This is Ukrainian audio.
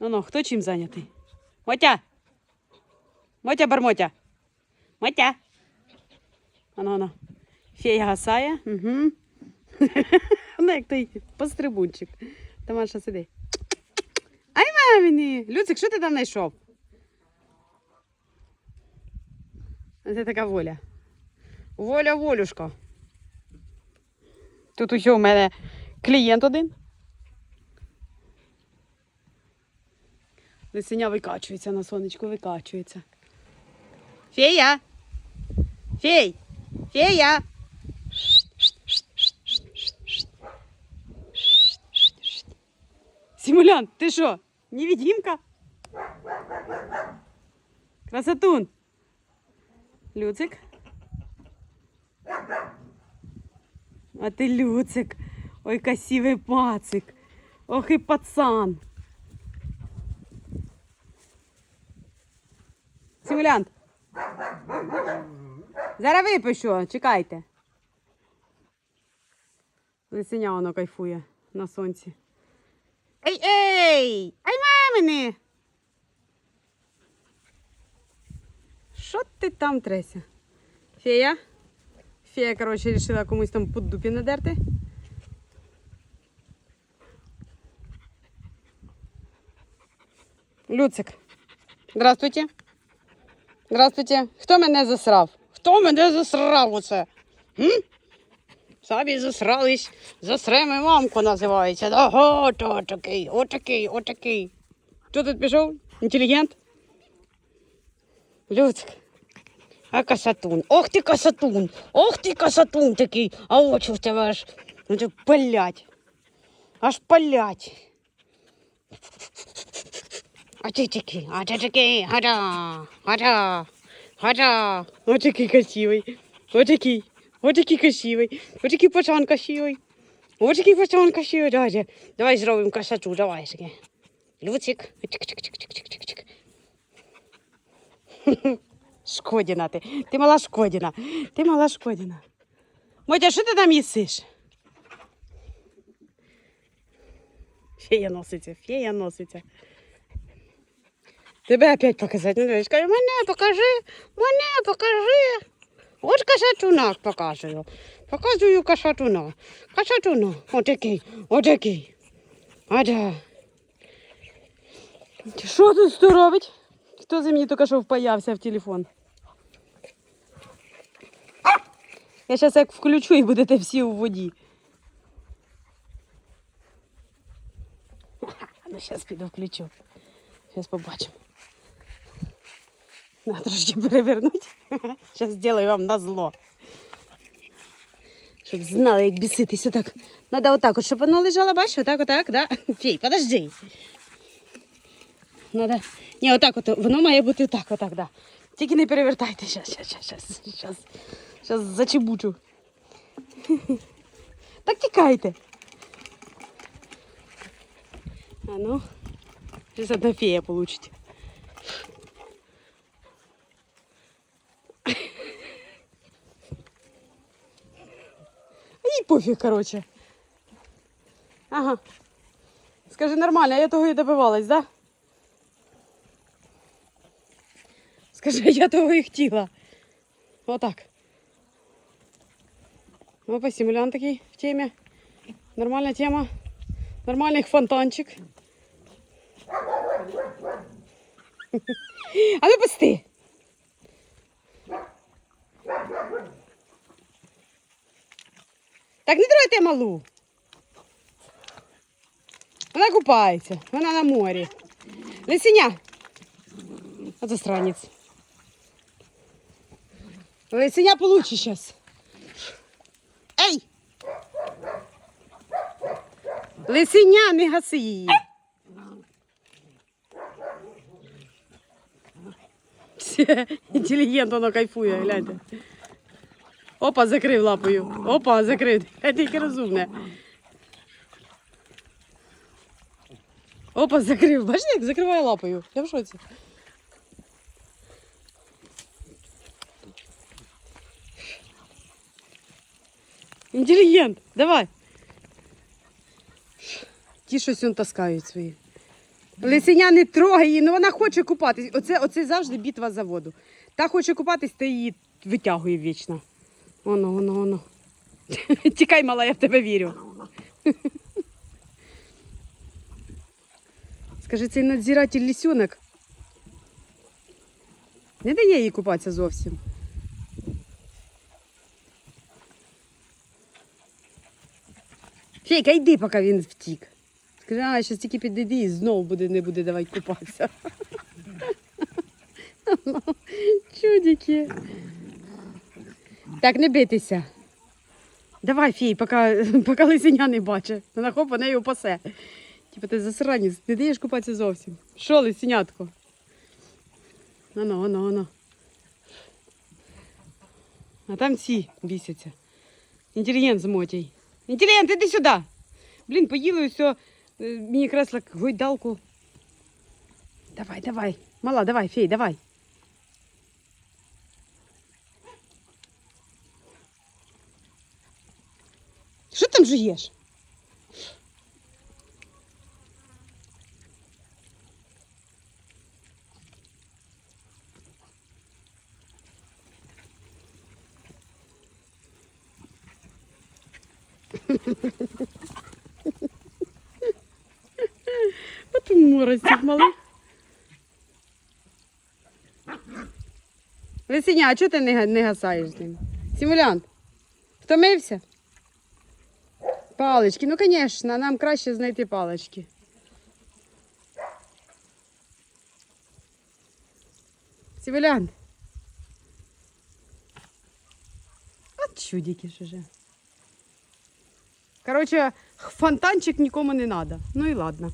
Ну ну, хто чим зайнятий? Мотя! Мотя бармотя! Мотя! Ано, ано. Фея гасає. Угу. Вона як той пострибунчик. Та Маша сиди. Ай маміні! Люцик, що ти там знайшов? Це така воля. Воля, волюшка. Тут усього в мене клієнт один. Лисеня викачується на сонечку, викачується. Фея! Фей! Фея! Симулянт, ти що? Невидимка? Красотун! Люцик? А ти Люцик. Ой, красивий пацик. Ох і пацан. Симулянт. Зараз випишу, чекайте. Лисеня воно кайфує на сонці. Ей, ей! Ай мамини! Що ти там треся? Фея? Фея, коротше, вирішила комусь там під дупі надерти. Люцик. Здравствуйте. Здравствуйте. Хто мене засрав? Хто мене засрав оце? М? Самі засрались. Засреми мамку називається. Да, от, отакий, отакий, отакий. Хто тут пішов? Інтелігент? Люцик. А касатун. Ох ти касатун. Ох ти касатун такий. А очі в тебе аж ну, палять. Аж палять. А ти такий, а ти такий, гада, гада, гада. Ось такий красивий. Ось такий. Ось такий красивий. Ось такий пацан красивий. Ось такий пацан красивий. Давай, давай зробимо красоту, давай. Люцик. Чик-чик-чик-чик-чик-чик. Шкодіна ти. Ти мала шкодіна. Ти мала шкодіна. Мотя, що ти там їсиш? Фея носиться, фея носиться. Тебе опять показати. Ну, дивись, каже, мене покажи, мене покажи. От касатунак показую. Показую касатуна. Касатуна. Отакий, отакий. А да. Що тут хто робить? Хто за мені тільки що впаявся в телефон? Я зараз як включу і будете всі у воді. Ну, зараз піду включу. Зараз побачимо. Надо трошки перевернути. Зараз зроблю вам на зло. Щоб знали, як біситись отак. Надо отак, от, щоб воно лежало, бачиш, отак, отак, да? Фій, подожди. Надо... Ні, отак, от, воно має бути отак, отак, да. Тільки не перевертайте. Щас, щас, щас, щас, щас, щас зачебучу. Так тікайте. А ну, сейчас одна фея получите. Ей пофіг, короче. Ага. Скажи нормально, я того і добивалась, да? Скажи, я того і хотіла. Отак. Опа, симулянт такий в темі. Нормальна тема. Нормальний фонтанчик. А ну пусти. Так не тройте малу. Вона купається, вона на морі. Лисеня. Оце странець. Лисеня получи зараз. Ей! Лисеня, не гаси її. Все, Інтелігент, воно кайфує, гляньте. Опа, закрив лапою. Опа, закрив. Це тільки розумне. Опа, закрив. Бачите, як закриває лапою. Я в шоці. Інтелігент, давай. Ті щось он таскають свої. Лисеня не трогай її, ну вона хоче купатись. Оце, оце завжди бітва за воду. Та хоче купатись, та її витягує вічно. Воно, воно, воно. Тікай, мала, я в тебе вірю. Скажи, цей надзиратель лісюнок не дає їй купатися зовсім. Фейка, йди, поки він втік. Скажи, а, зараз тільки підійди і знову буде, не буде давати купатися. Чудики. Так, не битися. Давай, фій, поки, поки лисеня не бачить. Вона хоп, вона його пасе. Типа ти засранець, не даєш купатися зовсім. Що, лисенятко? Оно, оно, оно. А там ці бісяться. Інтелігент з мотій. Інтелігент, іди сюди. Блін, поїли все. Мені кресло гойдалку. Давай, давай. Мала, давай, фей, давай. Що там жуєш? От морозів малий. Лисеня, а чого ти не гасаєш з ним? Симулянт, втомився? Палички, ну звісно, нам краще знайти палички. Симулянт. От чудики ж уже. Короче, фонтанчик нікому не треба. Ну і ладно.